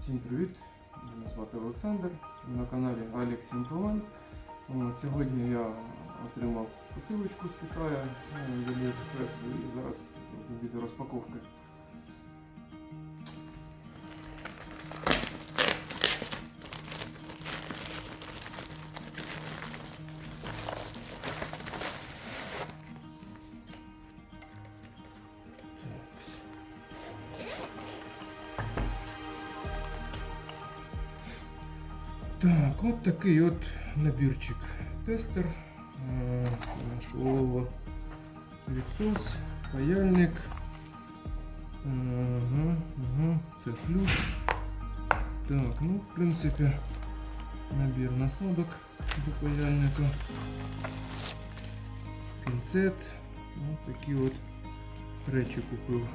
Всім привіт! Мене звати Олександр. На каналі Alex Implement. Сьогодні я отримав посилочку з Китаю е, з AliExpress і зараз відео розпаковки. Так, от такий от набірчик тестер. Е, Наш олово відсос, паяльник. Ага, ага, це флюс. Так, ну, в принципі, набір насадок до паяльника. Пінцет. Ось такі от речі купив.